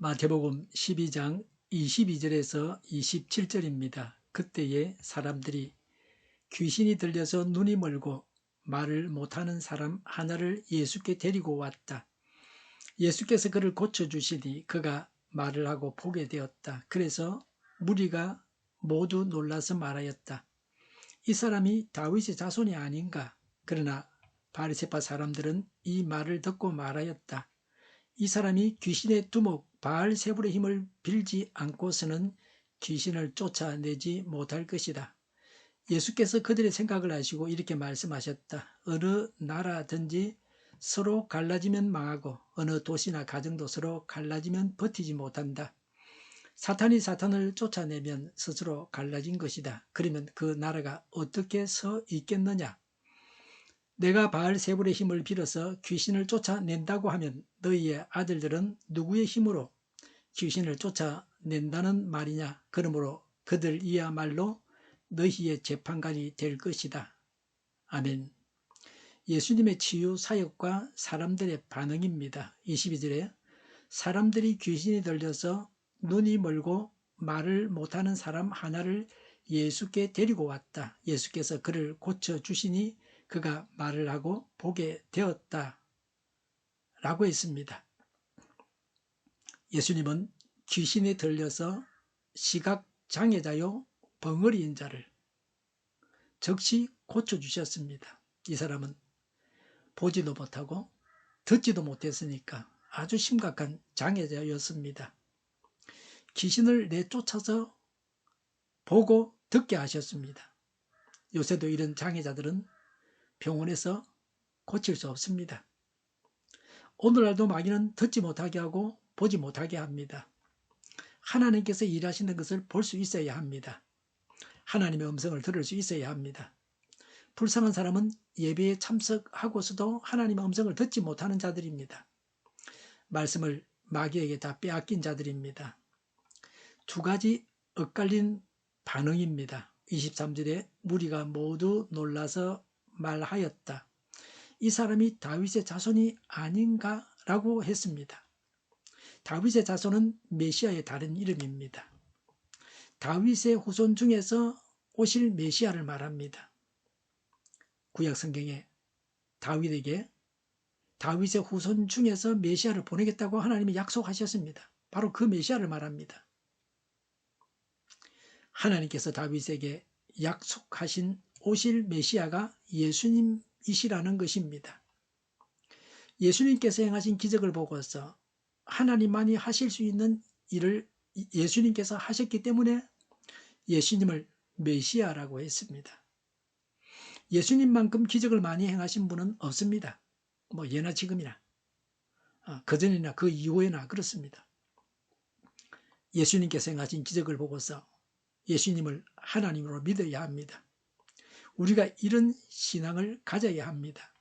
마태복음 12장 22절에서 27절입니다. 그때에 사람들이 귀신이 들려서 눈이 멀고 말을 못하는 사람 하나를 예수께 데리고 왔다. 예수께서 그를 고쳐주시니 그가 말을 하고 보게 되었다. 그래서 무리가 모두 놀라서 말하였다. 이 사람이 다윗의 자손이 아닌가? 그러나 바리새파 사람들은 이 말을 듣고 말하였다. 이 사람이 귀신의 두목 바알세불의 힘을 빌지 않고서는 귀신을 쫓아내지 못할 것이다. 예수께서 그들의 생각을 아시고 이렇게 말씀하셨다. 어느 나라든지 서로 갈라지면 망하고 어느 도시나 가정도 서로 갈라지면 버티지 못한다. 사탄이 사탄을 쫓아내면 스스로 갈라진 것이다. 그러면 그 나라가 어떻게 서 있겠느냐? 내가 바알세불의 힘을 빌어서 귀신을 쫓아낸다고 하면 너희의 아들들은 누구의 힘으로 귀신을 쫓아낸다는 말이냐? 그러므로 그들이야말로 너희의 재판관이 될 것이다. 아멘. 예수님의 치유 사역과 사람들의 반응입니다. 22절에 사람들이 귀신이 들려서 눈이 멀고 말을 못하는 사람 하나를 예수께 데리고 왔다. 예수께서 그를 고쳐주시니 그가 말을 하고 보게 되었다. 라고 했습니다. 예수님은 귀신에 들려서 시각장애자요 벙어리인 자를 즉시 고쳐주셨습니다. 이 사람은 보지도 못하고 듣지도 못했으니까 아주 심각한 장애자였습니다. 귀신을 내쫓아서 보고 듣게 하셨습니다. 요새도 이런 장애자들은 병원에서 고칠 수 없습니다. 오늘날도 마귀는 듣지 못하게 하고 보지 못하게 합니다. 하나님께서 일하시는 것을 볼 수 있어야 합니다. 하나님의 음성을 들을 수 있어야 합니다. 불쌍한 사람은 예배에 참석하고서도 하나님의 음성을 듣지 못하는 자들입니다. 말씀을 마귀에게 다 빼앗긴 자들입니다. 두 가지 엇갈린 반응입니다. 23절에 무리가 모두 놀라서 말하였다. 이 사람이 다윗의 자손이 아닌가라고 했습니다. 다윗의 자손은 메시아의 다른 이름입니다. 다윗의 후손 중에서 오실 메시아를 말합니다. 구약 성경에 다윗에게 다윗의 후손 중에서 메시아를 보내겠다고 하나님이 약속하셨습니다. 바로 그 메시아를 말합니다. 하나님께서 다윗에게 약속하신 오실 메시아가 예수님이시라는 것입니다. 예수님께서 행하신 기적을 보고서 하나님만이 하실 수 있는 일을 예수님께서 하셨기 때문에 예수님을 메시아라고 했습니다. 예수님만큼 기적을 많이 행하신 분은 없습니다. 뭐 예나 지금이나 아, 그전이나 그 이후에나 그렇습니다. 예수님께서 행하신 기적을 보고서 예수님을 하나님으로 믿어야 합니다. 우리가 이런 신앙을 가져야 합니다.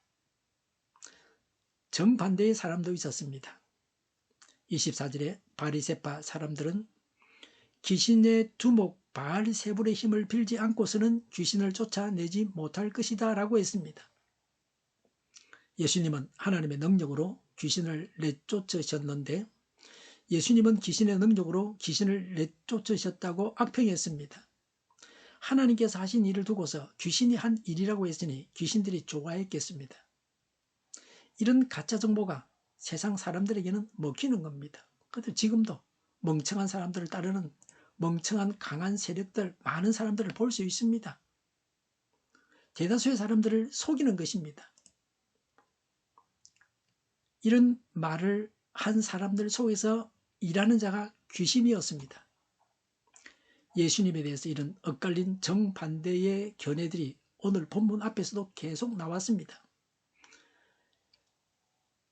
정반대의 사람도 있었습니다. 24절에 바리세파 사람들은 귀신의 두목 바알세불의 힘을 빌지 않고서는 귀신을 쫓아내지 못할 것이다 라고 했습니다. 예수님은 하나님의 능력으로 귀신을 내쫓으셨는데 예수님은 귀신의 능력으로 귀신을 내쫓으셨다고 악평했습니다. 하나님께서 하신 일을 두고서 귀신이 한 일이라고 했으니 귀신들이 좋아했겠습니다. 이런 가짜 정보가 세상 사람들에게는 먹히는 겁니다. 그런데 지금도 멍청한 사람들을 따르는 멍청한 강한 세력들 많은 사람들을 볼 수 있습니다. 대다수의 사람들을 속이는 것입니다. 이런 말을 한 사람들 속에서 일하는 자가 귀신이었습니다. 예수님에 대해서 이런 엇갈린 정반대의 견해들이 오늘 본문 앞에서도 계속 나왔습니다.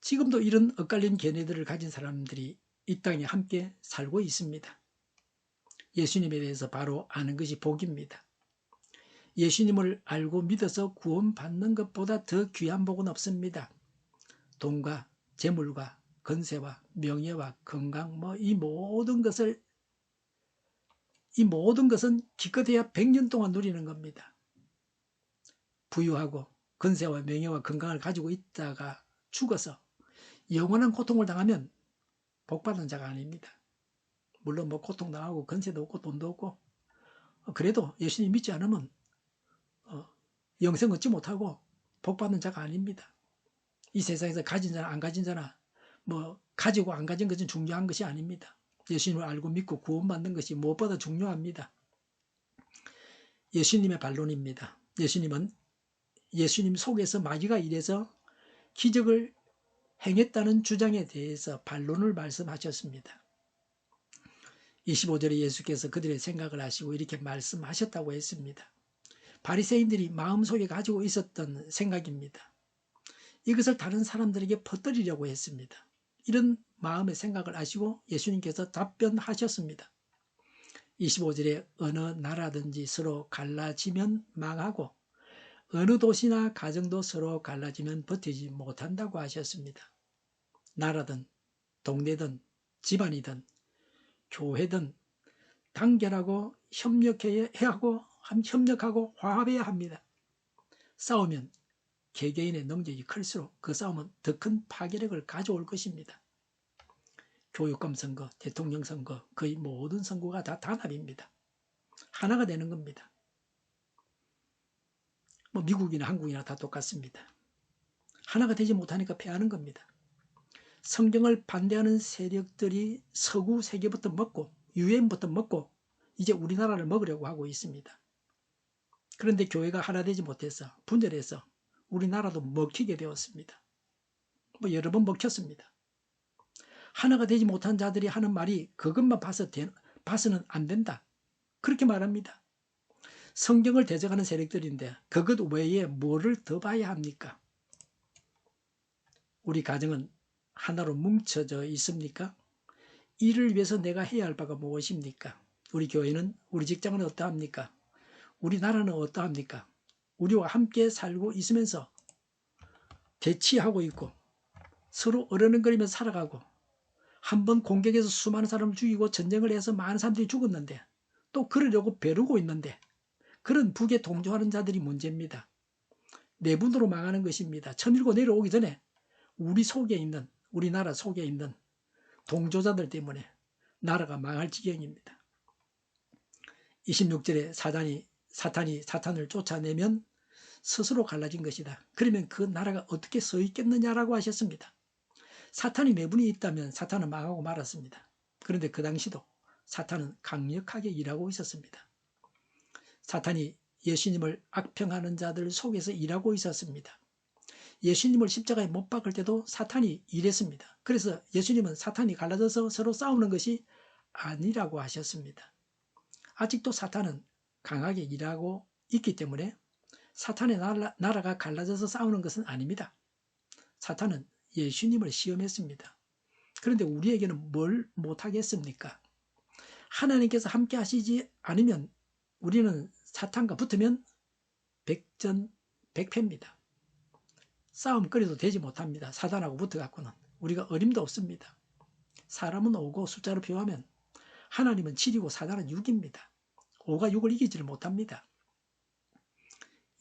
지금도 이런 엇갈린 견해들을 가진 사람들이 이 땅에 함께 살고 있습니다. 예수님에 대해서 바로 아는 것이 복입니다. 예수님을 알고 믿어서 구원받는 것보다 더 귀한 복은 없습니다. 돈과 재물과 건세와 명예와 건강 뭐 이 모든 것을 이 모든 것은 기껏해야 100년 동안 누리는 겁니다. 부유하고 건세와 명예와 건강을 가지고 있다가 죽어서 영원한 고통을 당하면 복받은 자가 아닙니다. 물론 뭐 고통 당하고 건세도 없고 돈도 없고 어, 그래도 예수님 믿지 않으면 어, 영생 얻지 못하고 복받는 자가 아닙니다. 이 세상에서 가진 자나 안 가진 자나 뭐 가지고 안 가진 것은 중요한 것이 아닙니다. 예수님을 알고 믿고 구원받는 것이 무엇보다 중요합니다. 예수님의 반론입니다. 예수님은 예수님 속에서 마귀가 이래서 기적을 행했다는 주장에 대해서 반론을 말씀하셨습니다. 25절에 예수께서 그들의 생각을 하시고 이렇게 말씀하셨다고 했습니다. 바리새인들이 마음속에 가지고 있었던 생각입니다. 이것을 다른 사람들에게 퍼뜨리려고 했습니다. 이런 마음의 생각을 아시고 예수님께서 답변하셨습니다. 25절에 어느 나라든지 서로 갈라지면 망하고 어느 도시나 가정도 서로 갈라지면 버티지 못한다고 하셨습니다. 나라든 동네든 집안이든 교회든 단결하고 협력해야 하고 협력하고 화합해야 합니다. 싸우면 개개인의 능력이 클수록 그 싸움은 더 큰 파괴력을 가져올 것입니다. 교육감 선거, 대통령 선거, 거의 모든 선거가 다 단합입니다. 하나가 되는 겁니다. 뭐 미국이나 한국이나 다 똑같습니다. 하나가 되지 못하니까 패하는 겁니다. 성경을 반대하는 세력들이 서구 세계부터 먹고 유엔부터 먹고 이제 우리나라를 먹으려고 하고 있습니다. 그런데 교회가 하나 되지 못해서 분열해서 우리나라도 먹히게 되었습니다. 뭐 여러 번 먹혔습니다. 하나가 되지 못한 자들이 하는 말이 그것만 봐서 되, 봐서는 안 된다. 그렇게 말합니다. 성경을 대적하는 세력들인데 그것 외에 뭐를 더 봐야 합니까? 우리 가정은 하나로 뭉쳐져 있습니까? 이를 위해서 내가 해야 할 바가 무엇입니까? 우리 교회는 우리 직장은 어떠합니까? 우리 나라는 어떠합니까? 우리와 함께 살고 있으면서 대치하고 있고 서로 어르는거리며 살아가고 한 번 공격해서 수많은 사람을 죽이고 전쟁을 해서 많은 사람들이 죽었는데 또 그러려고 벼르고 있는데 그런 북에 동조하는 자들이 문제입니다. 내분으로 망하는 것입니다. 천일고 내려오기 전에 우리 속에 있는 우리나라 속에 있는 동조자들 때문에 나라가 망할 지경입니다. 26절에 사단이 사탄이 사탄을 쫓아내면 스스로 갈라진 것이다. 그러면 그 나라가 어떻게 서 있겠느냐라고 하셨습니다. 사탄이 내분이 있다면 사탄은 망하고 말았습니다. 그런데 그 당시도 사탄은 강력하게 일하고 있었습니다. 사탄이 예수님을 악평하는 자들 속에서 일하고 있었습니다. 예수님을 십자가에 못 박을 때도 사탄이 일했습니다. 그래서 예수님은 사탄이 갈라져서 서로 싸우는 것이 아니라고 하셨습니다. 아직도 사탄은 강하게 일하고 있기 때문에 사탄의 나라, 나라가 갈라져서 싸우는 것은 아닙니다. 사탄은 예수님을 시험했습니다. 그런데 우리에게는 뭘 못하겠습니까? 하나님께서 함께 하시지 않으면 우리는 사탄과 붙으면 백전 백패입니다. 싸움거리도 되지 못합니다. 사단하고 붙어갖고는 우리가 어림도 없습니다. 사람은 오고 숫자로 표하면 하나님은 7이고 사단은 6입니다. 5가 6을 이기지를 못합니다.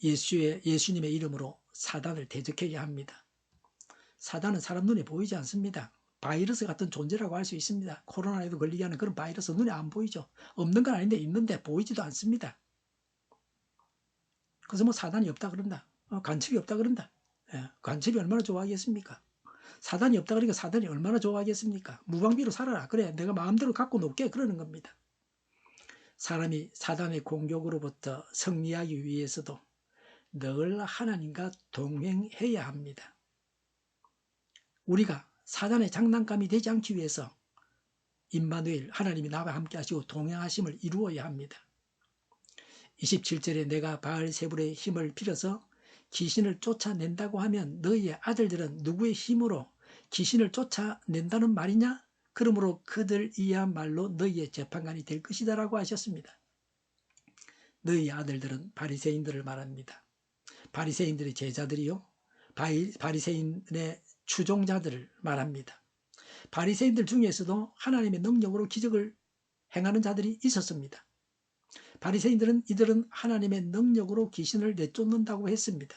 예수의, 예수님의 이름으로 사단을 대적해야 합니다. 사단은 사람 눈에 보이지 않습니다. 바이러스 같은 존재라고 할 수 있습니다. 코로나에도 걸리게 하는 그런 바이러스 눈에 안 보이죠. 없는 건 아닌데 있는데 보이지도 않습니다. 그래서 뭐 사단이 없다 그런다. 어, 간첩이 없다 그런다. 예, 간첩이 얼마나 좋아하겠습니까? 사단이 없다 그러니까 사단이 얼마나 좋아하겠습니까? 무방비로 살아라. 그래 내가 마음대로 갖고 놀게 그러는 겁니다. 사람이 사단의 공격으로부터 승리하기 위해서도 늘 하나님과 동행해야 합니다. 우리가 사단의 장난감이 되지 않기 위해서 임마누엘 하나님이 나와 함께 하시고 동행하심을 이루어야 합니다. 27절에 내가 바알세불의 힘을 빌어서 귀신을 쫓아낸다고 하면 너희의 아들들은 누구의 힘으로 귀신을 쫓아낸다는 말이냐? 그러므로 그들 이야말로 너희의 재판관이 될 것이다 라고 하셨습니다. 너희 아들들은 바리새인들을 말합니다. 바리새인들의 제자들이요. 바리, 바리새인의 추종자들을 말합니다. 바리새인들 중에서도 하나님의 능력으로 기적을 행하는 자들이 있었습니다. 바리새인들은 이들은 하나님의 능력으로 귀신을 내쫓는다고 했습니다.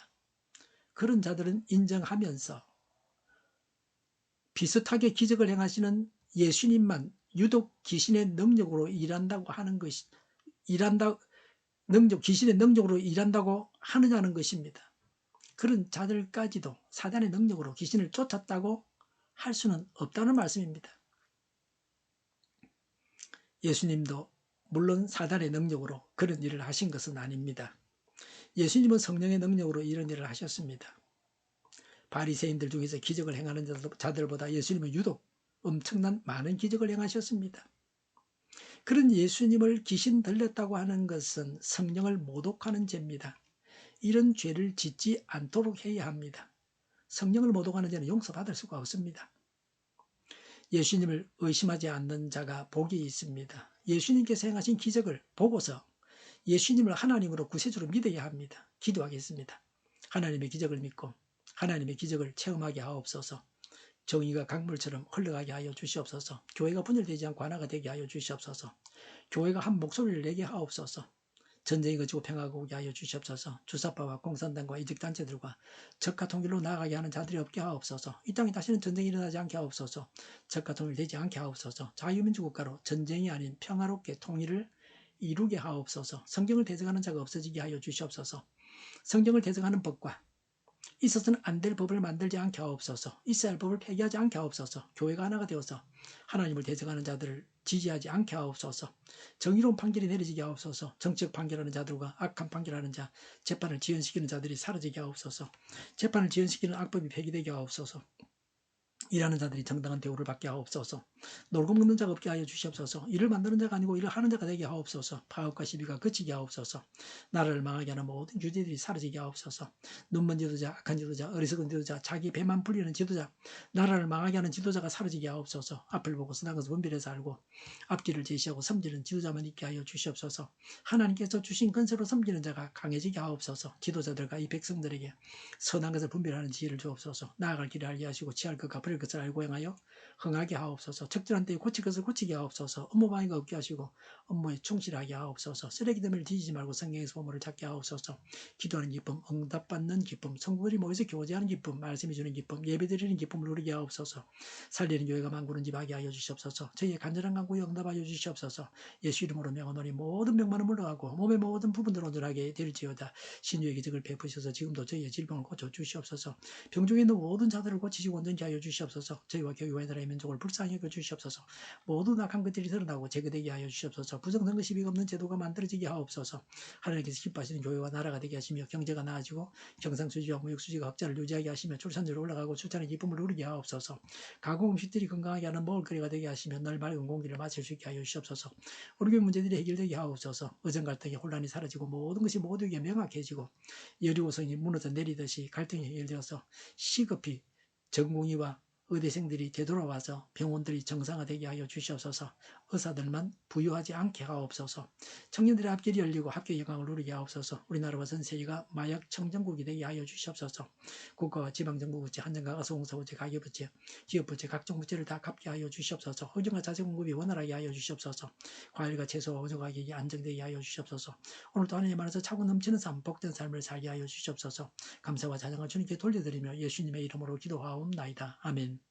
그런 자들은 인정하면서 비슷하게 기적을 행하시는 예수님만 유독 귀신의 능력으로 일한다고 하는 것이 일한다 능력 귀신의 능력으로 일한다고 하느냐는 것입니다. 그런 자들까지도 사단의 능력으로 귀신을 쫓았다고 할 수는 없다는 말씀입니다. 예수님도 물론 사단의 능력으로 그런 일을 하신 것은 아닙니다. 예수님은 성령의 능력으로 이런 일을 하셨습니다. 바리새인들 중에서 기적을 행하는 자들보다 예수님은 유독 엄청난 많은 기적을 행하셨습니다. 그런 예수님을 귀신 들렸다고 하는 것은 성령을 모독하는 죄입니다. 이런 죄를 짓지 않도록 해야 합니다. 성령을 모독하는 죄는 용서받을 수가 없습니다. 예수님을 의심하지 않는 자가 복이 있습니다. 예수님께서 행하신 기적을 보고서 예수님을 하나님으로 구세주로 믿어야 합니다. 기도하겠습니다. 하나님의 기적을 믿고 하나님의 기적을 체험하게 하옵소서. 정의가 강물처럼 흘러가게 하여 주시옵소서. 교회가 분열되지 않고 하나가 되게 하여 주시옵소서. 교회가 한 목소리를 내게 하옵소서. 전쟁이 거치고 평화가 오게 하여 주시옵소서. 주사파와 공산당과 이직단체들과 적과 통일로 나아가게 하는 자들이 없게 하옵소서. 이 땅에 다시는 전쟁이 일어나지 않게 하옵소서. 적과 통일되지 않게 하옵소서. 자유민주국가로 전쟁이 아닌 평화롭게 통일을 이루게 하옵소서. 성경을 대적하는 자가 없어지게 하여 주시옵소서. 성경을 대적하는 법과 있어서는 안 될 법을 만들지 않게 하옵소서. 할 법을 폐기하지 않게 하옵소서. 교회가 하나가 되어서 하나님을 대적하는 자들을 지지하지 않게 하옵소서. 정의로운 판결이 내려지게 하옵소서. 정치적 판결하는 자들과 악한 판결하는 자, 재판을 지연시키는 자들이 사라지게 하옵소서. 재판을 지연시키는 악법이 폐기되게 하옵소서. 일하는 자들이 정당한 대우를 받게 하옵소서. 놀고 먹는 자가 없게 하여 주시옵소서. 일을 만드는 자가 아니고 일을 하는 자가 되게 하옵소서. 파업과 시비가 그치게 하옵소서. 나라를 망하게 하는 모든 규제들이 사라지게 하옵소서. 눈먼 지도자, 악한 지도자, 어리석은 지도자, 자기 배만 불리는 지도자, 나라를 망하게 하는 지도자가 사라지게 하옵소서. 앞을 보고 것을 분별해서 알고 앞길을 제시하고 섬기는 지도자만 있게 하여 주시옵소서. 하나님께서 주신 건설로 섬기는 자가 강해지게 하옵소서. 지도자들과 이 백성들에게 선한 것을 분별하는 지혜를 주옵소서. 나아갈 길을 알게 하시고 취할 것과 버릴 것을 알고 행하여 흥하게 하옵소서. 적절한 때에 고칠 것을 고치게 하옵소서. 업무 방해가 없게 하시고 업무에 충실하게 하옵소서. 쓰레기 더미를 뒤지지 말고 성경에서 보물을 찾게 하옵소서. 기도하는 기쁨, 응답받는 기쁨, 성부들이 모여서 교제하는 기쁨, 말씀이 주는 기쁨, 예배드리는 기쁨을 누리게 하옵소서. 살리는 교회가 만구는 집 하게 하여 주시옵소서. 저희의 간절한 간구에 응답하여 주시옵소서. 예수 이름으로 명하노니 모든 병만은 물러가고 몸의 모든 부분들 온전하게 될지어다. 신유의 기적을 베푸셔서 지금도 저희의 질병을 고쳐 주시옵소서. 병중에 있는 모든 자들을 고치시고 온전히 하여 주시옵소서. 저희와 교회와 나라의 민족을 불쌍히 여겨 주시옵소서. 모든 악한 것들이 드러나고 제거되게 하여 주시옵소서. 부정선거 시비가 없는 제도가 만들어지게 하옵소서. 하나님께서 기뻐하시는 교회와 나라가 되게 하시며 경제가 나아지고 경상수지와 무역수지가 흑자를 유지하게 하시며 출산율이 올라가고 출산의 기쁨을 누리게 하옵소서. 가공 음식들이 건강하게 하는 먹을거리가 되게 하시며 늘 맑은 공기를 마실 수 있게 하여 주시옵소서. 우리 교회 문제들이 해결되게 하옵소서. 의정 갈등의 혼란이 사라지고 모든 것이 모두에게 명확해지고 여리고성이 무너져 내리듯이 갈등이 해결되어서 시급히 전공의와 의대생들이 되돌아와서 병원들이 정상화되게 하여 주시옵소서 의사들만 부유하지 않게 하옵소서 청년들의 앞길이 열리고 학교 영광을 누리게 하옵소서. 우리나라와 전 세계가 마약 청정국이 되게 하여 주시옵소서. 국가와 지방정부 부채, 한정가가 소공사 부채, 가계부채, 기업부채, 각종 부채를 다 갚게 하여 주시옵소서. 의정과 자재공급이 원활하게 하여 주시옵소서. 과일과 채소와 원조 가격이 안정되게 하여 주시옵소서. 오늘도 하나님 안에서 차고 넘치는 삶, 복된 삶을 살게 하여 주시옵소서. 감사와 자장을 주님께 돌려드리며 예수님의 이름으로 기도하옵나이다. 아멘